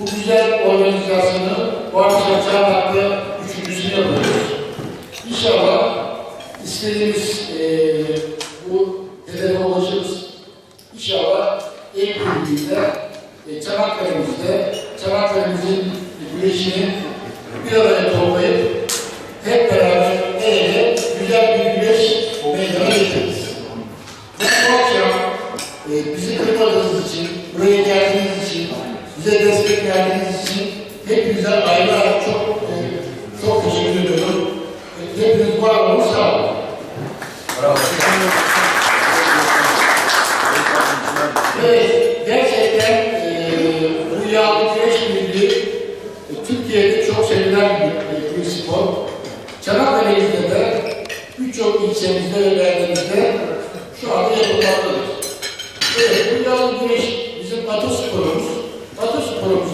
Bu güzel organizasyonu bu akşam Çağlak'ta üçüncüsünü yapıyoruz. İnşallah istediğimiz eee bu hedefe ulaşırız. İnşallah en büyüğünde e, Çanakkale'mizde, Çanakkale'mizin güneşini bir araya hepinize ayrı ayrı çok çok teşekkür ediyorum. Hepiniz var olun, sağ olun. Evet, gerçekten e, yağlı güreş birliği e, Türkiye'de çok sevilen bir, bir spor. Çanakkale'mizde de birçok ilçemizde ve beldemizde şu anda yapılmaktadır. Evet, bu yağlı güreş bizim atasporumuz. Atasporumuzda e,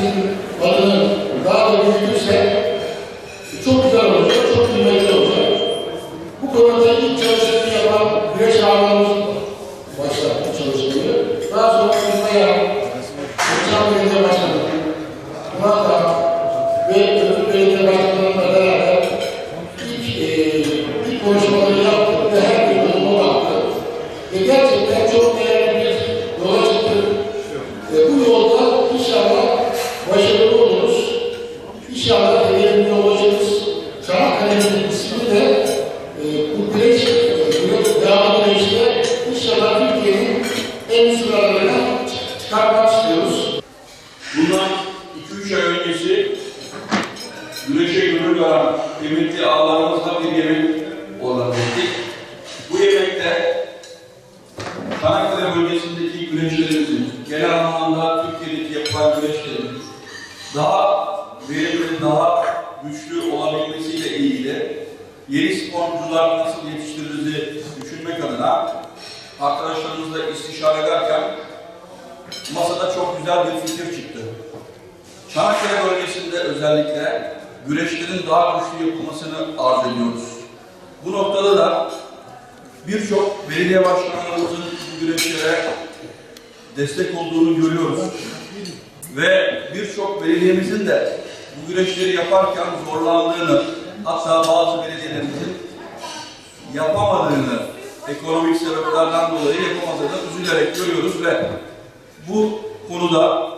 Çanakkale'mizin adını daha da Bölgesindeki güneşlerimizin, genel anlamda Türkiye'deki yapılan güneşlerin daha verimli, daha güçlü olabilmesiyle ilgili yeni sporcular nasıl yetiştiririzi düşünmek adına arkadaşlarımızla istişare ederken masada çok güzel bir fikir çıktı. Çanakkale bölgesinde özellikle güreşlerin daha güçlü yapılmasını arz ediyoruz. Bu noktada da birçok belediye başkanlarımızın güreşlere destek olduğunu görüyoruz. Ve birçok belediyemizin de bu güreşleri yaparken zorlandığını, hatta bazı belediyelerimizin yapamadığını, ekonomik sebeplerden dolayı yapamadığını üzülerek görüyoruz ve bu konuda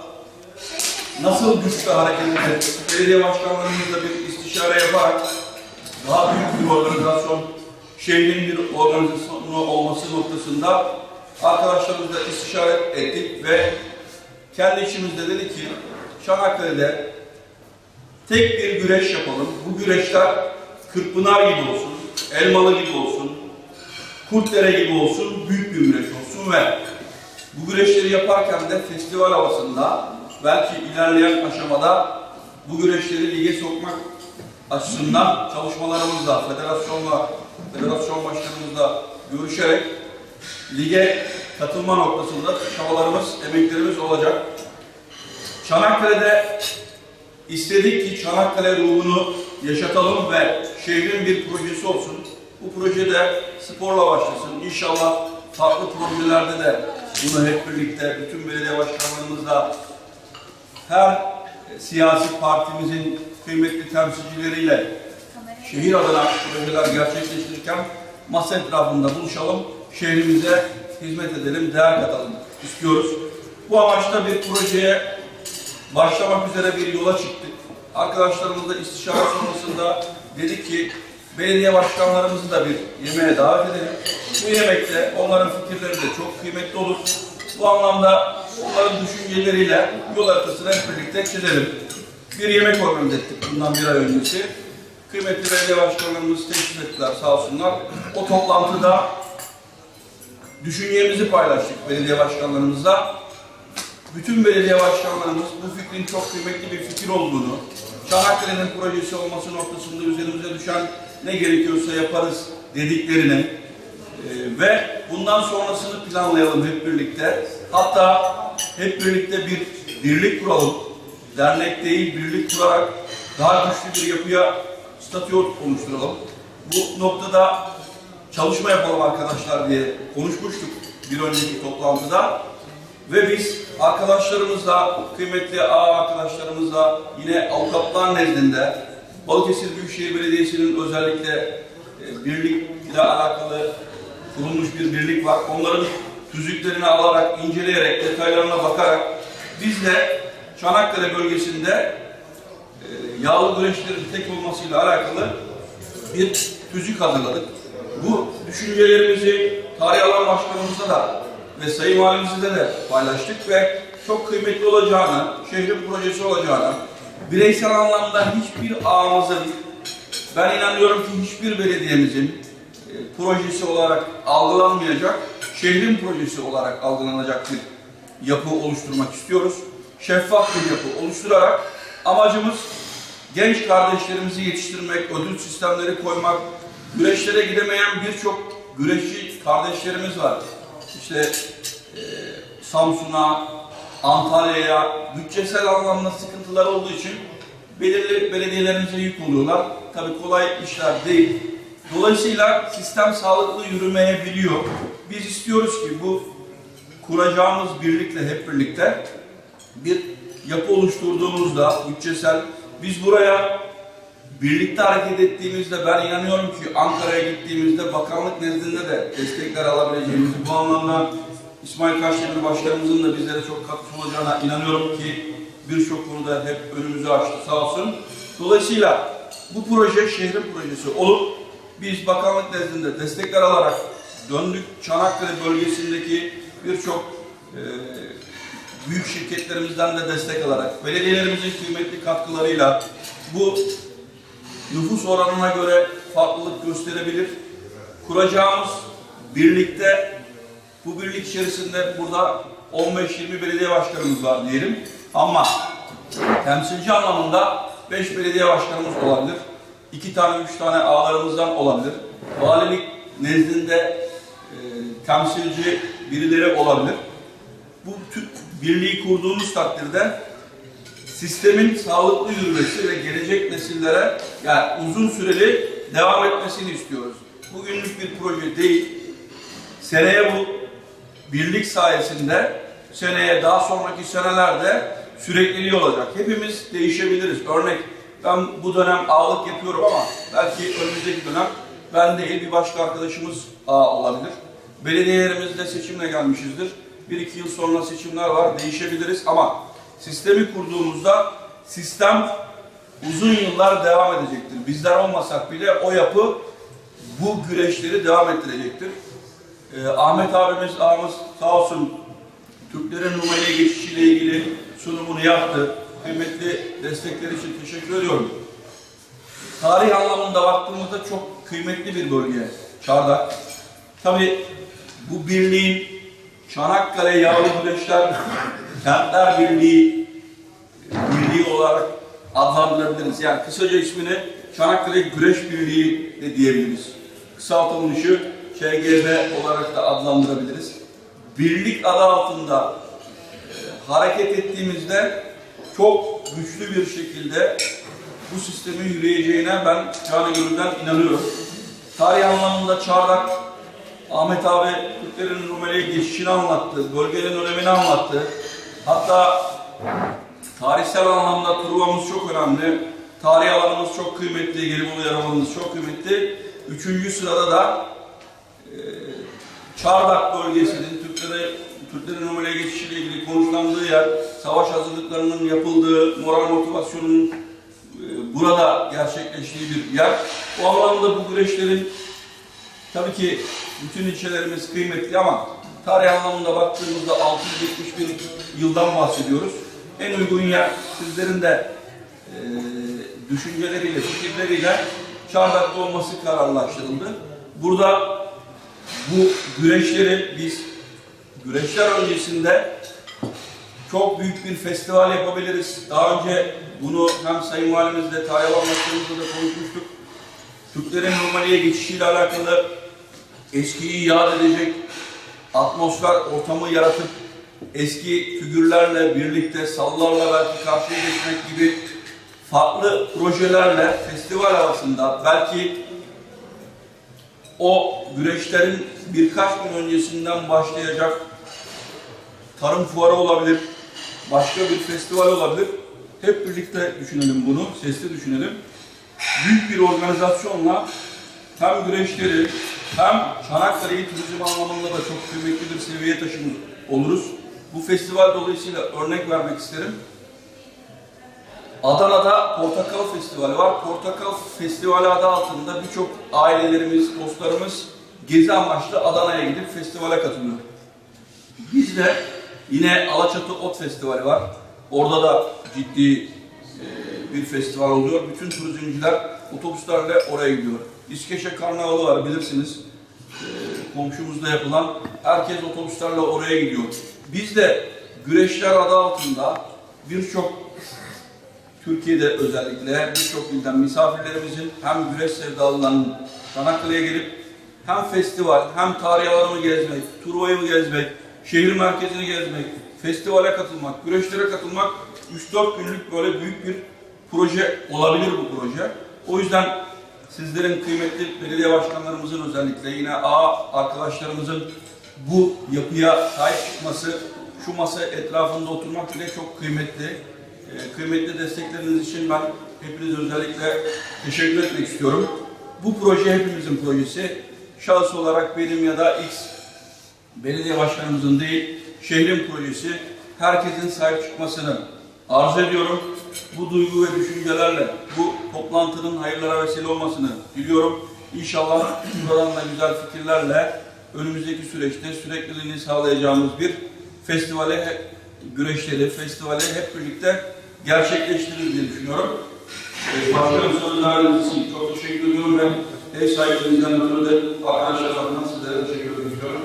nasıl güçlü hareket edip belediye başkanlarımızla bir istişare yaparak daha büyük bir organizasyon, şehrin bir organizasyonu olması noktasında arkadaşlarımızla istişare ettik ve kendi içimizde dedik ki Çanakkale'de tek bir güreş yapalım. Bu güreşler Kırkpınar gibi olsun, Elmalı gibi olsun, Kurtdere gibi olsun, büyük bir güreş olsun ve bu güreşleri yaparken de festival havasında belki ilerleyen aşamada bu güreşleri lige sokmak açısından çalışmalarımızla, federasyonla, federasyon başkanımızla görüşerek lige katılma noktasında çabalarımız, emeklerimiz olacak. Çanakkale'de istedik ki Çanakkale ruhunu yaşatalım ve şehrin bir projesi olsun. Bu proje de sporla başlasın. İnşallah farklı projelerde de bunu hep birlikte bütün belediye başkanlarımızla her siyasi partimizin kıymetli temsilcileriyle şehir adına projeler gerçekleştirirken masa etrafında buluşalım, şehrimize hizmet edelim, değer katalım istiyoruz. Bu amaçla bir projeye başlamak üzere bir yola çıktık. Arkadaşlarımızla istişare sonrasında dedik ki belediye başkanlarımızı da bir yemeğe davet edelim. Bu yemekte onların fikirleri de çok kıymetli olur. Bu anlamda onların düşünceleriyle yol haritasını hep birlikte çizelim. Bir yemek organize ettik bundan bir ay öncesi. Kıymetli belediye başkanlarımız teşrif ettiler sağ olsunlar. O toplantıda düşüncemizi paylaştık belediye başkanlarımızla. Bütün belediye başkanlarımız bu fikrin çok kıymetli bir fikir olduğunu, Çanakkale'nin projesi olması noktasında üzerimize düşen ne gerekiyorsa yaparız dediklerini e, ve bundan sonrasını planlayalım hep birlikte. Hatta hep birlikte bir birlik kuralım. Dernek değil, birlik kurarak daha güçlü bir yapıya statü oluşturalım. Bu noktada çalışma yapalım arkadaşlar diye konuşmuştuk bir önceki toplantıda. Ve biz arkadaşlarımızla, kıymetli ağ arkadaşlarımızla yine avukatlar nezdinde Balıkesir Büyükşehir Belediyesi'nin özellikle e, birlikle alakalı kurulmuş bir birlik var. Onların tüzüklerini alarak, inceleyerek, detaylarına bakarak biz de Çanakkale bölgesinde e, yağlı güreşlerin tek olmasıyla alakalı bir tüzük hazırladık. Bu düşüncelerimizi tarih alan başkanımıza da ve sayın valimizle de paylaştık ve çok kıymetli olacağını, şehrin projesi olacağını, bireysel anlamda hiçbir ağımızın, ben inanıyorum ki hiçbir belediyemizin e, projesi olarak algılanmayacak, şehrin projesi olarak algılanacak bir yapı oluşturmak istiyoruz. Şeffaf bir yapı oluşturarak amacımız genç kardeşlerimizi yetiştirmek, ödül sistemleri koymak, güreşlere gidemeyen birçok güreşçi kardeşlerimiz var. İşte e, Samsun'a, Antalya'ya bütçesel anlamda sıkıntılar olduğu için belirli belediyelerimize yük oluyorlar. Tabii kolay işler değil. Dolayısıyla sistem sağlıklı yürümeyebiliyor. Biz istiyoruz ki bu kuracağımız birlikle hep birlikte bir yapı oluşturduğumuzda bütçesel biz buraya birlikte hareket ettiğimizde ben inanıyorum ki Ankara'ya gittiğimizde bakanlık nezdinde de destekler alabileceğimizi bu anlamda İsmail Kaşdemir Başkanımızın da bizlere çok katkısı olacağına inanıyorum ki birçok konuda hep önümüzü açtı sağ olsun. Dolayısıyla bu proje şehrin projesi olup biz bakanlık nezdinde destekler alarak döndük Çanakkale bölgesindeki birçok e, büyük şirketlerimizden de destek alarak, belediyelerimizin kıymetli katkılarıyla bu nüfus oranına göre farklılık gösterebilir. Kuracağımız birlikte, bu birlik içerisinde burada 15-20 belediye başkanımız var diyelim. Ama temsilci anlamında 5 belediye başkanımız olabilir. 2 tane, 3 tane ağlarımızdan olabilir. Valilik nezdinde e, temsilci birileri olabilir. Bu birliği kurduğumuz takdirde sistemin sağlıklı yürümesi ve gelecek nesillere yani uzun süreli devam etmesini istiyoruz. Bugünlük bir proje değil. Seneye bu birlik sayesinde seneye daha sonraki senelerde sürekliliği olacak. Hepimiz değişebiliriz. Örnek ben bu dönem ağlık yapıyorum ama belki önümüzdeki dönem ben değil bir başka arkadaşımız ağ olabilir. Belediyelerimizde seçimle gelmişizdir. Bir iki yıl sonra seçimler var. Değişebiliriz ama sistemi kurduğumuzda sistem uzun yıllar devam edecektir. Bizler olmasak bile o yapı bu güreşleri devam ettirecektir. Ee, Ahmet abimiz, ağamız sağ olsun Türklerin Rumeli'ye geçişiyle ilgili sunumunu yaptı. Kıymetli destekleri için teşekkür ediyorum. Tarih anlamında baktığımızda çok kıymetli bir bölge Çardak. Tabii bu birliğin Çanakkale Yağlı Güreşler Kentler Birliği birliği olarak adlandırabiliriz. Yani kısaca ismini Çanakkale Güreş Birliği de diyebiliriz. Kısaltılmışı ÇGB olarak da adlandırabiliriz. Birlik adı altında e, hareket ettiğimizde çok güçlü bir şekilde bu sistemin yürüyeceğine ben canı gönülden inanıyorum. Tarih anlamında Çardak, Ahmet abi Türklerin Rumeli'ye geçişini anlattı, bölgenin önemini anlattı. Hatta tarihsel anlamda Truva'mız çok önemli. Tarih alanımız çok kıymetli, Gelibolu Yarımadamız çok kıymetli. Üçüncü sırada da e, Çardak bölgesinin Türklere, Türklerin Rumeli'ye geçişiyle ilgili konuşlandığı yer, savaş hazırlıklarının yapıldığı, moral motivasyonun e, burada gerçekleştiği bir yer. O anlamda bu güreşlerin tabii ki bütün ilçelerimiz kıymetli ama tarih anlamında baktığımızda 671 yıldan bahsediyoruz. En uygun yer sizlerin de e, düşünceleriyle, fikirleriyle Çardak'ta olması kararlaştırıldı. Burada bu güreşleri biz güreşler öncesinde çok büyük bir festival yapabiliriz. Daha önce bunu hem Sayın Valimizle, Tayyip Başkanımızla da konuşmuştuk. Türklerin Rumeli'ye geçişiyle alakalı eskiyi yad edecek atmosfer ortamı yaratıp eski figürlerle birlikte sallarla belki karşıya geçmek gibi farklı projelerle festival arasında belki o güreşlerin birkaç gün öncesinden başlayacak tarım fuarı olabilir, başka bir festival olabilir. Hep birlikte düşünelim bunu, sesli düşünelim. Büyük bir organizasyonla hem güreşleri hem Çanakkale'yi turizm anlamında da çok kıymetli bir seviyeye taşımış oluruz. Bu festival dolayısıyla örnek vermek isterim. Adana'da Portakal Festivali var. Portakal Festivali adı altında birçok ailelerimiz, dostlarımız gezi amaçlı Adana'ya gidip festivale katılıyor. Bizde yine Alaçatı Ot Festivali var. Orada da ciddi e, bir festival oluyor. Bütün turizmciler otobüslerle oraya gidiyor. İskeçe Karnavalı var bilirsiniz. E, komşumuzda yapılan. Herkes otobüslerle oraya gidiyor. Biz de güreşler adı altında birçok Türkiye'de özellikle birçok ilden misafirlerimizin hem güreş sevdalılarının Çanakkale'ye gelip hem festival hem tarihi alanı gezmek, Truva'yı gezmek, şehir merkezini gezmek, festivale katılmak, güreşlere katılmak 3-4 günlük böyle büyük bir proje olabilir bu proje. O yüzden sizlerin kıymetli belediye başkanlarımızın özellikle yine A arkadaşlarımızın bu yapıya sahip çıkması, şu masa etrafında oturmak bile çok kıymetli. Ee, kıymetli destekleriniz için ben hepinize özellikle teşekkür etmek istiyorum. Bu proje hepimizin projesi. Şahıs olarak benim ya da X belediye başkanımızın değil, şehrin projesi. Herkesin sahip çıkmasını arz ediyorum. Bu duygu ve düşüncelerle bu toplantının hayırlara vesile olmasını diliyorum. İnşallah buradan da güzel fikirlerle önümüzdeki süreçte sürekliliğini sağlayacağımız bir festivale, güreşleri, festivale hep birlikte gerçekleştiririz diye düşünüyorum. Ee, Başkanım söz verdiğiniz için çok teşekkür ediyorum ve ev sahibimizden ötürü de arkadaşlar adına sizlere teşekkür ediyorum.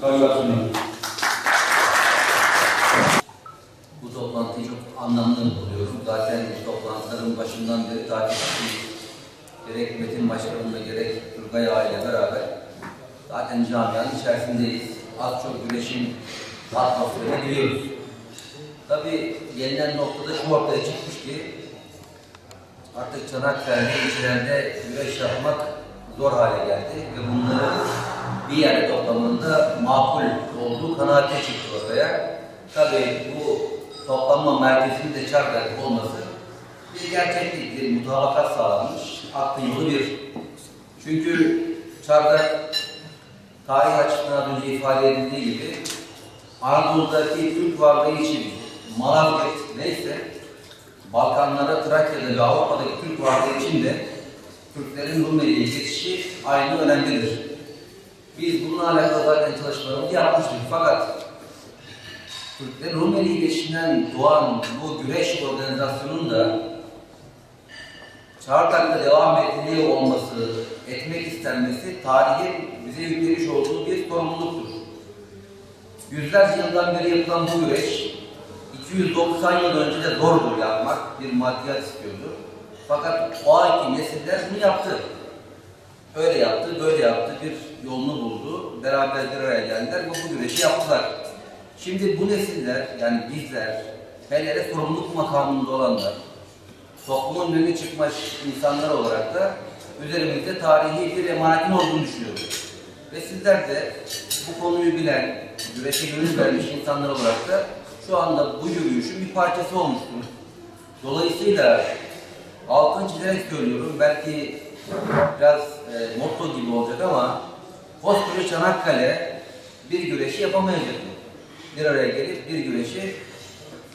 Saygılar sunuyorum. Bu toplantıyı çok anlamlı buluyorum. Zaten bu toplantıların başından beri takip ettiğimiz gerek Metin Başkanımla gerek Turgay Ağa ile beraber zaten camianın içerisindeyiz. Az çok güneşin atmosferini biliyoruz. Tabii gelinen noktada şu ortaya çıkmış ki artık Çanakkale'de ilçelerde güreş yapmak zor hale geldi ve bunları bir yerde toplamanın makul olduğu kanaate çıktı ortaya. Tabii bu toplanma merkezinde Çardak olması bir gerçeklik, bir mutabakat sağlanmış, aklı yolu bir. Çünkü Çardak tarih açısından az önce ifade edildiği gibi Anadolu'daki Türk varlığı için Malazgirt neyse Balkanlara, Trakya'da ve Avrupa'daki Türk varlığı için de Türklerin Rumeli'ye geçişi aynı önemlidir. Biz bununla alakalı zaten çalışmalarımızı yapmıştık. Fakat Türklerin Rumeli geçişinden doğan bu güreş organizasyonunun da Çağırdak'ta devam ediliyor olması, etmek istenmesi tarihin bize yüklemiş olduğu bir sorumluluktur. Yüzlerce yıldan beri yapılan bu güreş 290 yıl önce de zordur yapmak, bir maddiyat istiyordu. Fakat o anki nesiller bunu yaptı. Öyle yaptı, böyle yaptı, bir yolunu buldu. Beraber bir araya geldiler ve bu güreşi yaptılar. Şimdi bu nesiller, yani bizler, hele sorumluluk makamında olanlar, toplumun önüne çıkmış insanlar olarak da üzerimizde tarihi bir emanetin olduğunu düşünüyoruz. Ve sizler de bu konuyu bilen, güreşe gönül vermiş insanlar olarak da şu anda bu yürüyüşün bir parçası olmuşsunuz. Dolayısıyla altını çizerek söylüyorum, belki biraz e, motto gibi olacak ama koskoca Çanakkale bir güreşi yapamayacak mı? Bir araya gelip bir güreşi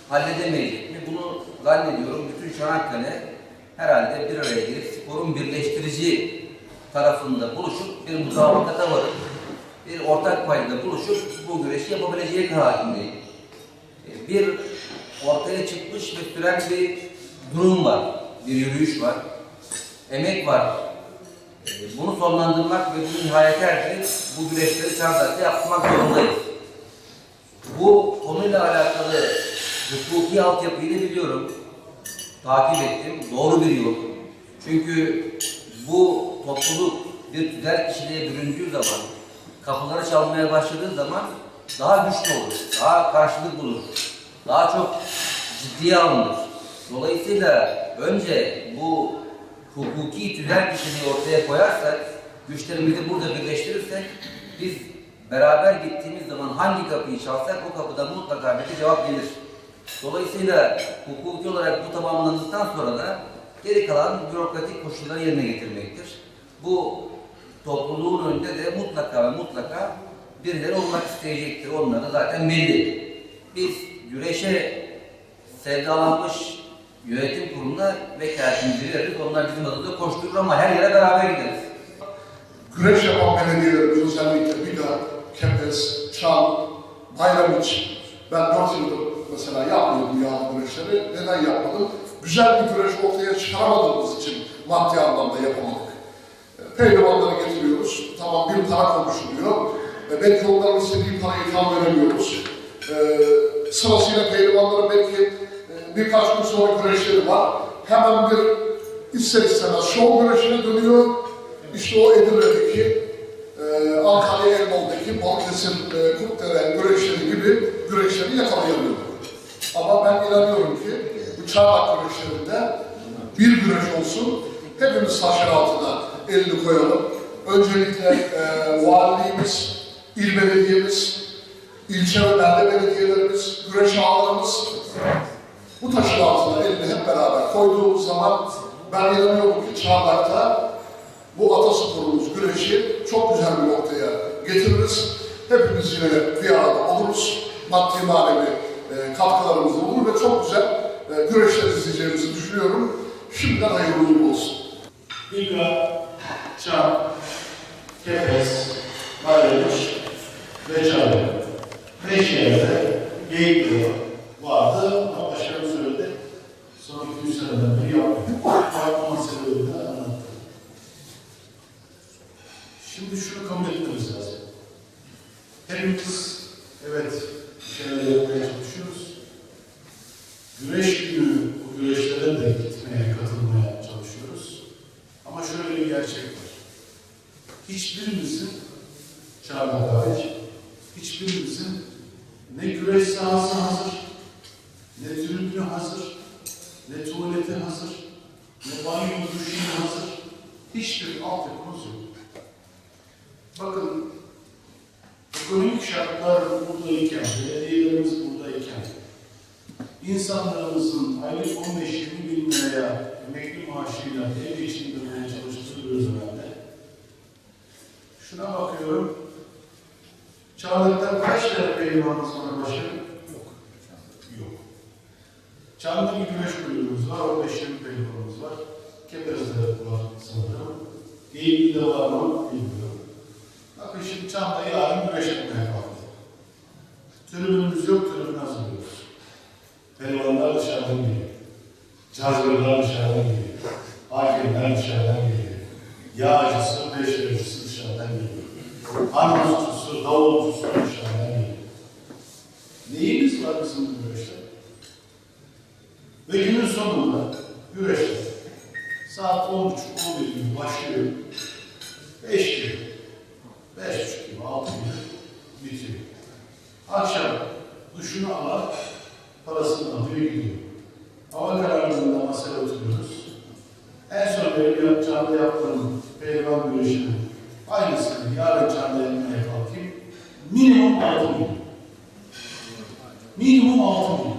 halledemeyecek mi? Bunu zannediyorum bütün Çanakkale herhalde bir araya gelip sporun birleştirici tarafında buluşup bir mutabakata varıp bir ortak payda buluşup bu güreşi yapabileceği kanaatindeyim. E, Bir ortaya çıkmış ve süren bir durum var, bir yürüyüş var, emek var. E, Bunu sonlandırmak ve bunu nihayete erdirip bu güreşleri Çardak'ta yapmak zorundayız. Bu konuyla alakalı hukuki altyapıyı da biliyorum. Takip ettim. Doğru bir yol. Çünkü bu topluluk bir tüzel kişiliğe büründüğü zaman, kapıları çalmaya başladığı zaman daha güçlü olur, daha karşılık bulur, daha çok ciddiye alınır. Dolayısıyla önce bu hukuki tüzel kişiliği ortaya koyarsak, güçlerimizi burada birleştirirsek, biz beraber gittiğimiz zaman hangi kapıyı çalsak o kapıdan mutlaka bir cevap gelir. Dolayısıyla hukuki olarak bu tamamlandıktan sonra da geri kalan bürokratik koşulları yerine getirmektir. Bu topluluğun önünde de mutlaka ve mutlaka birileri olmak isteyecektir. Onları zaten belli. Biz güreşe sevdalanmış yönetim kuruluna vekaletimizi veririz. Onlar bizim adımıza koşturur ama her yere beraber gideriz. güreş yapan belediyelerimiz özellikle Biga, Kepez, Çam, Bayramiç, ben 4 mesela yapmıyordum yağlı güreşleri. Neden yapmadım? Güzel bir güreş ortaya çıkaramadığımız için maddi anlamda yapamadık. E, Pehlivanları getiriyoruz. Tamam bir para konuşuluyor. E, belki onların istediği parayı tam veremiyoruz. E, sırasıyla pehlivanların belki e, birkaç gün sonra güreşleri var. Hemen bir ister istemez şov güreşine dönüyor. İşte o Edirne'deki, e, Antalya Elmalı'daki Balıkesir, e, Kurtdere güreşleri gibi güreşleri yakalayamıyorduk. Ama ben inanıyorum ki bu çağlak güreşlerinde bir güreş olsun, hepimiz taşın altına elini koyalım. Öncelikle e, valiliğimiz, il belediyemiz, ilçe ve belde belediyelerimiz, güreş ağlarımız bu taşın altına elini hep beraber koyduğumuz zaman ben inanıyorum ki Çağlak'ta bu atasporumuz güreşi çok güzel bir noktaya getiririz. Hepimiz yine bir arada oluruz. Maddi manevi e, katkılarımız olur ve çok güzel e, güreşler izleyeceğimizi düşünüyorum. Şimdiden hayırlı olsun. Biga, Çam, Kepez, Bayramış ve Çağrı. Beş yerde geyikli vardı ama başkanım söyledi. Son iki üç seneden beri yapmıyor. Yapmama sebebini de anlattı. Şimdi şunu kabul etmemiz lazım. Hepimiz evet bir şeyler yapmaya çalışıyoruz. Güreş günü bu güreşlere de gitmeye, katılmaya çalışıyoruz. Ama şöyle bir gerçek var. Hiçbirimizin, Çağla hariç, hiçbirimizin ne güreş sahası hazır, ne tribünü hazır, ne tuvaleti hazır, ne banyo duşu hazır. Hiçbir altyapımız yok. Bakın, ekonomik şartlar buradayken, belediyelerimiz buradayken, insanlarımızın aylık 15-20 bin liraya emekli maaşıyla ev geçindirmeye çalıştırıyoruz herhalde. Şuna bakıyorum. Çağlık'ta kaç tane pehlivanımız var başkanım? Yok. Yok. Çağlık'ta bir güreş kulübümüz var, 15-20 pehlivanımız var. Kepez'de var sanırım. Geyikli'de var mı bilmiyorum. Bakın şimdi Çam'da yarın güreş etmeye kalktı. Tribünümüz yok, tribün hazırlıyoruz. Pehlivanlar dışarıdan geliyor. Cazgırlar dışarıdan geliyor. Hakemler dışarıdan geliyor. Yağcısı, beşericisi dışarıdan geliyor. Anadolu'su, davulcusu dışarıdan geliyor. Neyimiz var bizim güreşte? Ve günün sonunda güreşte saat 10.30-11 gibi başlıyor. 5 gibi, 5.30 gibi, 6 gibi bitiyor. Akşam duşunu alan parasını alıyor gidiyor. Hava kararlarında masaya oturuyoruz. En son benim yapacağımda yaptığım pehlivan güreşinin aynısını yarın canlı yapmaya kalkayım. Minimum 6 milyon. Minimum 6 milyon.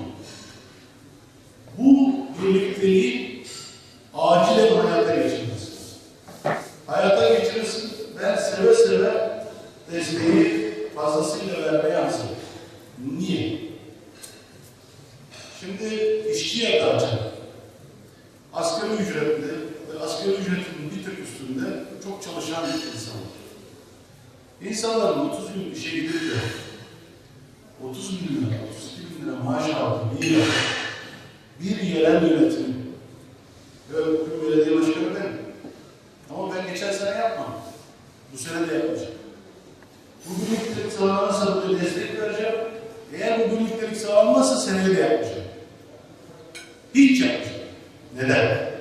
Bu birlikteliği acilen hayata geçirmesi. Hayata geçirirsin. Ben seve seve desteği fazlasıyla vermeye hazırım. Niye? Şimdi işçi yatarken, asgari asgari ücretli ve asgari ücretin bir tık üstünde çok çalışan bir insan var. İnsanların 30 gün işe gidip de 30 bin lira, 32 bin lira maaş aldı bir yerel yönetim. Ve bugün belediye başkanı benim. Ama ben geçen sene yapmam. Bu sene de yapmayacağım. Bu birliktelik sağlanırsa burada destek vereceğim. Eğer bu birliktelik sağlanmazsa seneye de yapmayacağım. Hiç yapmayacağım. Neden?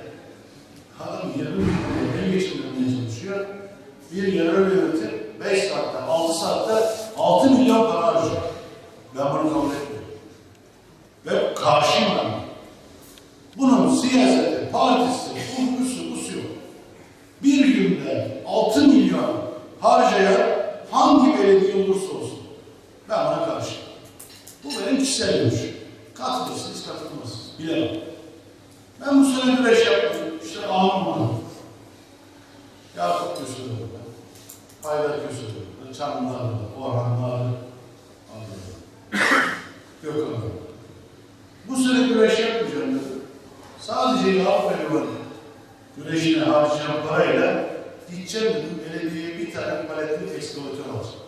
Adam 20 bin liraya el geçirmeye çalışıyor. Bir yerel yönetim 5 saatte, 6 saatte 6 milyon para harcıyor. Ben bunu kabul etmiyorum. Ve karşıyım ben. Bunun siyasete, partisi, kurgusu, busu yok. Bir günde 6 milyon harcayan hangi belediye olursa olsun ben buna karşıyım. Bu benim kişisel görüşüm. Katılırsınız, katılmazsınız. Bilemem. Ben bu sene güreş yaptım. İşte ağam var. Yakup Köse'de Haydar Köse'de Çamlılar'da, Orhanlar'da, Gökhan'da. Bu sene güreş yapmayacağım dedim. Sadece yağ pehlivanı güreşine harcayan parayla gideceğim dedim belediyeye bir tane paletli ekskavatör alacağım.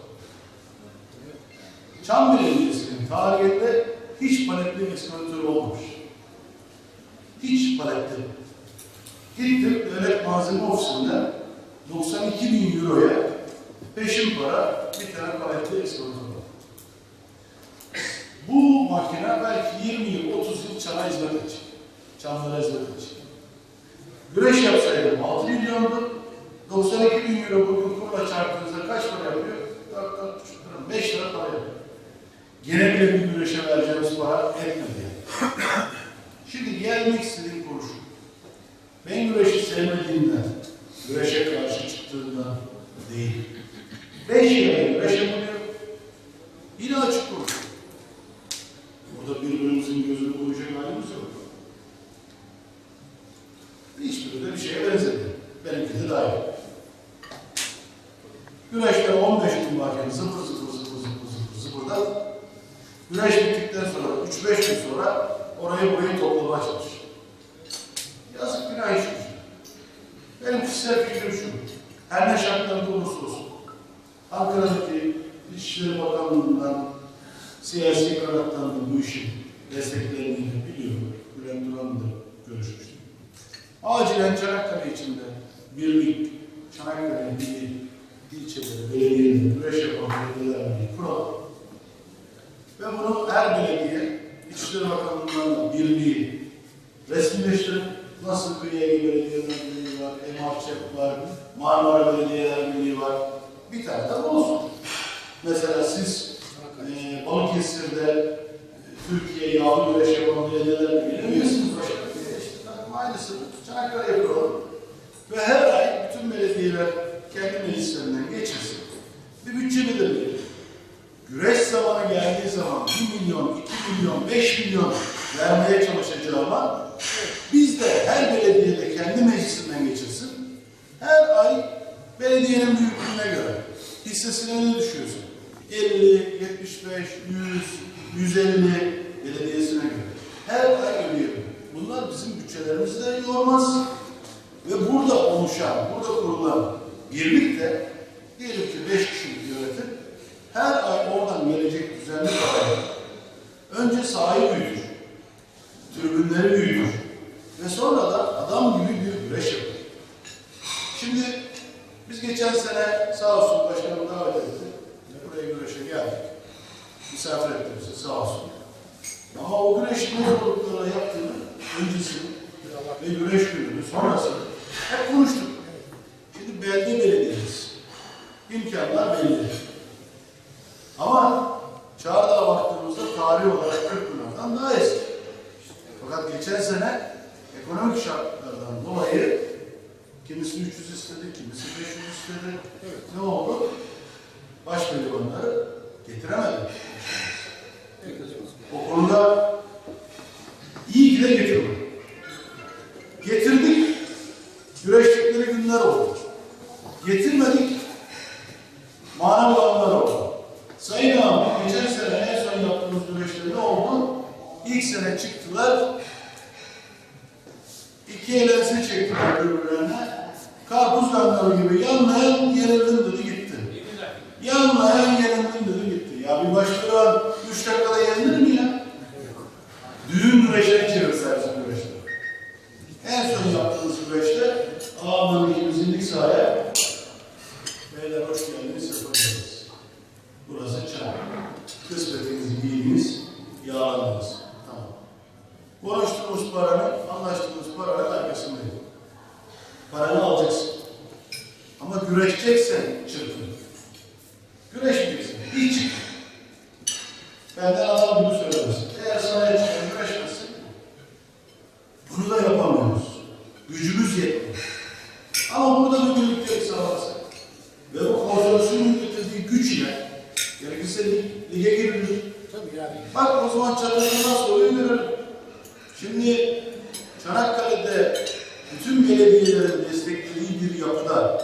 Çam Belediyesi'nin tarihinde hiç paletli ekskavatör olmamış. Hiç paletli. Gittim devlet malzeme ofisinden 92 bin euroya peşin para bir tane paletli aldım. Bu makine belki 20 yıl, 30 yıl çana hizmet edecek. Çamlara hizmet edecek. Güreş yapsaydım 6 milyondu. 92 bin euro bugün kurla çarptığınızda kaç para yapıyor? 4, 4,5 lira, 5 lira para yapıyor. Gene bile bir güreşe vereceğimiz para etmedi yani. Şimdi gelmek istediğim konu şu. Ben güreşi sevmediğimden, güreşe karşı çıktığımdan değil. Beş yere güreş yapılıyor. Yine açık konuşuyorum. Burada birbirimizin gözünü koyacak halimiz yok. Hiçbiri de bir şeye benzemiyor. Benimki de dahil. Güreşler 15 gün varken zıpır zıpır zıpır zıpır zıpır zıpırdan güreş bittikten sonra 3-5 gün sonra orayı burayı toplamaya çalışıyor. Yazık günah iş gücü. Benim kişisel fikrim şu. Her ne şartlarda olursa olsun. Ankara'daki İçişleri Bakanlığı'ndan siyasi kanattan da bu işin desteklerini biliyorum. Bülent Duran'la da görüşmüştüm. Acilen Çanakkale içinde birlik, Çanakkale ili, ilçeleri, belediyeleri, güreş yapan belediyeler birliği kuralım. Ve bunu her belediye, İçişleri Bakanlığı'ndan da birliği resmileştirip nasıl Kıyıya Belediyeler Birliği var, Emarçep var, Marmara Belediyeler Birliği var. Bir tane de olsun. Mesela siz e, Balıkesir'de e, Türkiye yağlı güreş yapan belediyeler birliği üyesiniz başkanım. Aynısını Çanakkale yapalım. Ve her ay bütün belediyeler kendi meclislerinden geçirsin. Bir bütçe belirleyelim. Güreş zamanı geldiği zaman 1 milyon, 2 milyon, 5 milyon vermeye çalışacağıma biz de her belediyede kendi meclisinden geçirsin. Her ay belediyenin büyüklüğüne göre hissesine ne düşüyorsun? 50, 75, 100, 150 belediyesine göre. Her ay ödeyelim. Bunlar bizim bütçelerimizi de yormaz. Ve burada oluşan, burada kurulan birlik de diyelim ki 5 kişilik yönetim her ay oradan gelecek düzenli parayı önce sahayı büyütür, tribünleri büyütür ve sonra da adam gibi bir güreş yapar. Şimdi biz geçen sene sağ olsun başkanım davet etti. Buraya güreşe geldik. Misafir etti bizi sağ olsun. Ama o güreşi ne zorluklarla yaptığını öncesini ve güreş gününü sonrasını hep konuştuk. Şimdi belde belediyesi. İmkanlar belli. Ama Çağrı'da baktığımızda tarih olarak 40 yıllardan daha eski. Fakat geçen sene ekonomik şartlardan dolayı kimisi 300 istedi, kimisi 500 istedi. Ne oldu? Baş pehlivanları getiremedi. O konuda iyi ki de getirmedi. Getirdik, güreştikleri günler oldu. Getirmedik, Yeah. you were young. Benden adam gibi söylemesin. Eğer sana çıkan güreşmezsin, bunu da yapamıyoruz. Gücümüz yetmiyor. Ama burada bir birliktelik sağlarsak ve bu konsorsiyumun getirdiği güç ile gerekirse lig- lige girilir. Tabii yani. Bak o zaman çatışma nasıl oluyor görelim. Şimdi Çanakkale'de bütün belediyelerin desteklediği bir yapıda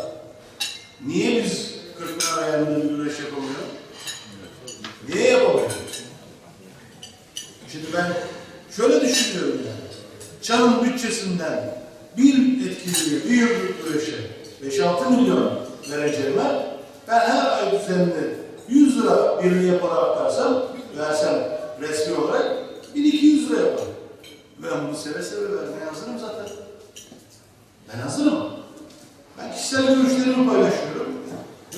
niye biz Kırkpınar ayağında güreş yapamıyoruz? Niye yapamıyoruz? Şimdi ben şöyle düşünüyorum yani. Çan'ın bütçesinden bir etkiliye, bir yıllık güreşe 5-6 milyon vereceğime ben her ay düzenli 100 lira birliğe para aktarsam, versem resmi olarak 1200 lira yaparım. Ben bunu seve seve vermeye hazırım zaten. Ben hazırım. Ben kişisel görüşlerimi paylaşıyorum.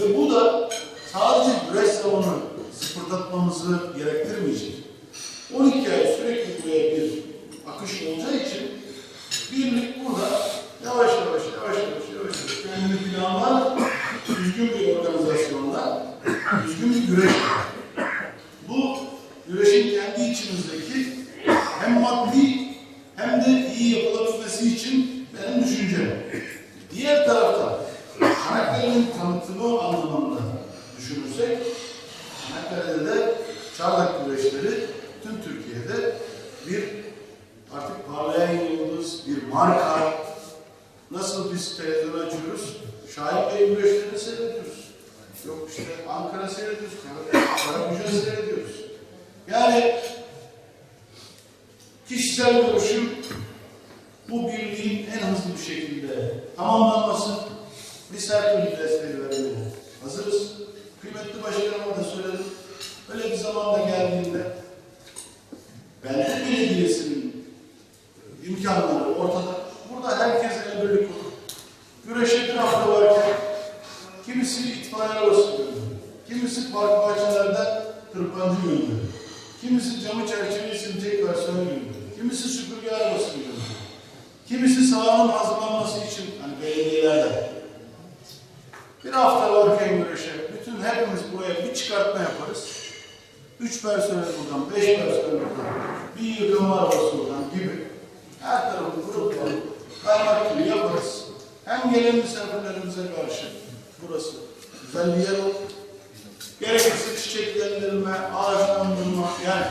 Ve bu da sadece salonu sıfırdatmamızı gerektirmeyecek. 12 ay sürekli buraya bir akış olacağı için birlik burada yavaş yavaş yavaş yavaş yavaş yavaş kendini planlar, düzgün bir organizasyonla, düzgün bir güreş. Bu güreşin kendi içimizdeki hem maddi hem de iyi yapılabilmesi için benim düşüncem. Diğer taraftan Çanakkale'nin tanıtımı anlamında düşünürsek Çanakkale'de de çardak güreşleri tüm Türkiye'de bir artık parlayan yıldız, bir marka. Nasıl biz televizyon açıyoruz? Şahit Bey güreşlerini seyrediyoruz. Yok işte Ankara seyrediyoruz, Karabüce seyrediyoruz. Yani kişisel görüşüm bu birliğin en hızlı bir şekilde tamamlanması, türlü desteği vermeye hazırız. Kıymetli başkanıma da söyledim. Öyle bir zamanda geldiğinde Belediye Belediyesi'nin imkanları ortada. Burada herkes el birlik. Güreşe bir hafta varken kimisi itfaiye arabası gönderiyor. Kimisi park bahçelerden tırpancı gönderiyor. Kimisi camı çerçevesini tekrar gönderiyor. Kimisi süpürge arabası gönderiyor. Kimisi sahanın hazırlanması için hani belediyelerde. Bir hafta varken güreşe bütün hepimiz buraya bir çıkartma yaparız. Üç personel buradan, beş personel buradan, bir yıkama arabası buradan gibi her tarafı gruplanıp kaymak gibi yaparız. Hem gelen misafirlerimize karşı burası güzel bir yer olur. Gerekirse çiçeklendirme, ağaçlandırma yani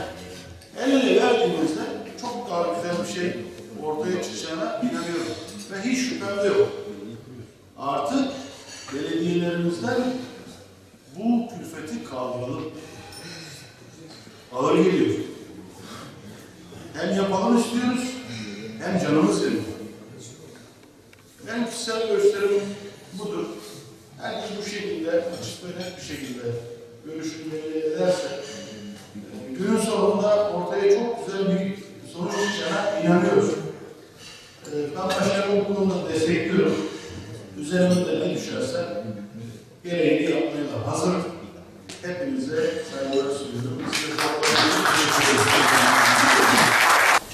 el ele verdiğimizde çok daha güzel bir şey ortaya çıkacağına inanıyorum. Ve hiç şüphem yok. Artı belediyelerimizden bu külfeti kaldıralım. Ağır geliyor. Hem yapalım istiyoruz, hem canımız yanıyor. Benim kişisel görüşlerim budur. Herkes bu şekilde, açık ve net bir şekilde görüşünü belli ederse,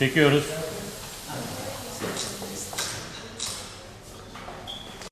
Çekiyoruz.